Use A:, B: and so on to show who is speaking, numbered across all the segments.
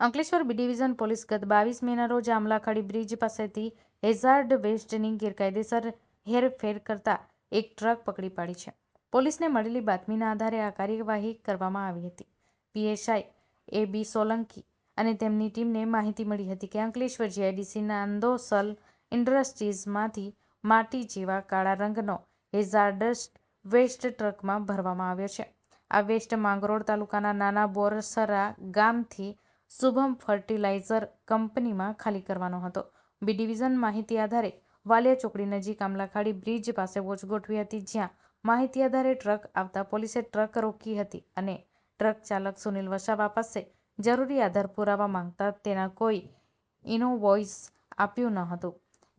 A: Ankleshwar B division police ગત બાવીસ મેના રોજ આમલાખાડી બ્રિજ પાસેથી હેઝાર્ડ વેસ્ટની ગેરકાયદેસર હેરફેર કરતા એક ટ્રક પકડી પાડી છે. પોલીસને મળેલી બાતમીના આધારે આ કાર્યવાહી કરવામાં આવી હતી. પીએસઆઈ એ બી સોલંકી અને તેમની ટીમને માહિતી મળી હતી કે અંકલેશ્વર જીઆઈડીસીના નાંદોસલ ઇન્ડસ્ટ્રીઝમાંથી માટી જેવા કાળા રંગનો હેઝાર્ડસ વેસ્ટ ટ્રકમાં ભરવામાં આવ્યો છે. આ વેસ્ટ માંગરોળ તાલુકાના નાના બોરસરા ગામથી શુભમ ફર્ટિલાઇઝર કંપનીમાં ખાલી કરવાનો હતો. બી ડિવિઝન માહિતી આધારે વાલિયા ચોકડી નજીક આમલાખાડી બ્રિજ પાસે વોચ ગોઠવી હતી, જ્યાં માહિતી આધારે ટ્રક આવતા પોલીસે ટ્રક રોકી હતી અને ટ્રક ચાલક સુનિલ વસાવા પાસે જરૂરી આધાર પુરાવા માંગતા તેના કોઈ ઇનોવોઇસ આપ્યું ન હતું.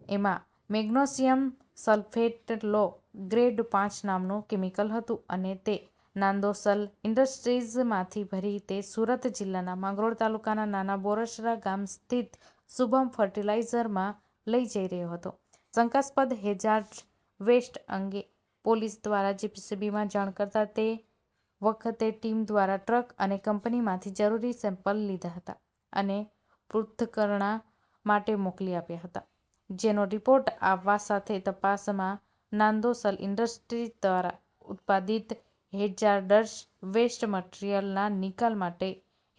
A: એમાં મેગ્નેશિયમ સલ્ફેટ લો ગ્રેડ પાંચ નામનું કેમિકલ હતું અને તે નાંદોસલ ઇન્ડસ્ટ્રીઝમાંથી ભરી તે સુરત જિલ્લાના માંગરોળ તાલુકાના નાના બોરસરા ગામ સ્થિત શુભમ ફર્ટિલાઇઝરમાં લઈ જઈ રહ્યો હતો. શંકાસ્પદ હેઝાર્ડસ વેસ્ટ અંગે પોલીસ દ્વારા જીપીસીબીમાં જાણ કરતા તે વખતે ટીમ દ્વારા ટ્રક અને કંપનીમાંથી જરૂરી સેમ્પલ લીધા હતા અને પૃથ્થકરણા માટે મોકલી આપ્યા હતા. જેનો રિપોર્ટ આવવા સાથે તપાસમાં નાંદોસલ ઇન્ડસ્ટ્રીઝ દ્વારા ઉત્પાદિત હેઝાર્ડસ વેસ્ટ મટીરીયલના નિકાલ માટે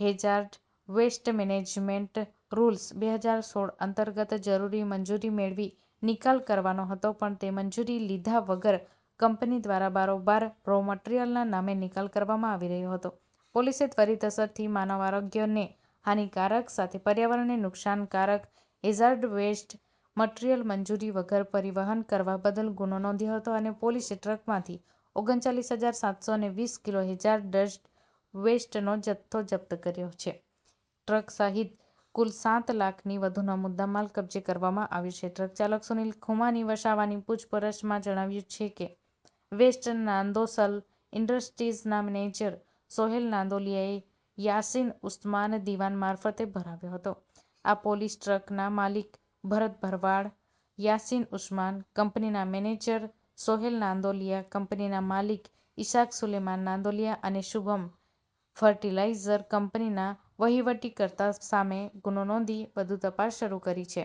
A: હેઝાર્ડ વેસ્ટ મેનેજમેન્ટ રૂલ્સ, બે હજાર સોળ અંતર્ગત જરૂરી મંજૂરી મેળવી નિકાલ કરવાનો હતો પણ તે મંજૂરી લીધા વગર કંપની દ્વારા બારોબાર રો મટીરીયલના નામે નિકાલ કરવામાં આવી રહ્યો હતો. પોલીસે ત્વરિત અસરથી માનવ આરોગ્યને હાનિકારક સાથે પર્યાવરણને નુકસાનકારક હેઝાર્ડ વેસ્ટ મટીરીયલ મંજૂરી વગર પરિવહન કરવા બદલ ગુનો નોંધ્યો હતો અને પોલીસે ટ્રકમાંથી ઓગણચાલીસ હજાર સાતસો ને વીસ કિલો હેઝાર્ડસ વેસ્ટનો જથ્થો જપ્ત કર્યો છે. ટ્રક સહિત કુલ સાત લાખની વધુનો મુદ્દામાલ કબજે કરવામાં આવ્યો છે. ટ્રક ચાલક સુનિલ ખુમાની વસાવાની પૂછપરછમાં જણાવ્યું છે કે, વેસ્ટ નાંદોસલ ઇન્ડસ્ટ્રીઝના મેનેજર સોહેલ નાંદોલિયાએ યાસીન ઉસ્માન દિવાન મારફતે ભરાવ્યો હતો. આ પોલીસ ટ્રકના માલિક ભરત ભરવાડ, યાસીન ઉસ્માન, કંપનીના મેનેજર સોહેલ નાંદોલિયા, કંપનીના માલિક ઇશાક સુલેમાન નાંદોલિયા અને શુભમ ફર્ટિલાઇઝર કંપનીના વહીવટીકર્તા સામે ગુનો નોંધી વધુ તપાસ શરૂ કરી છે.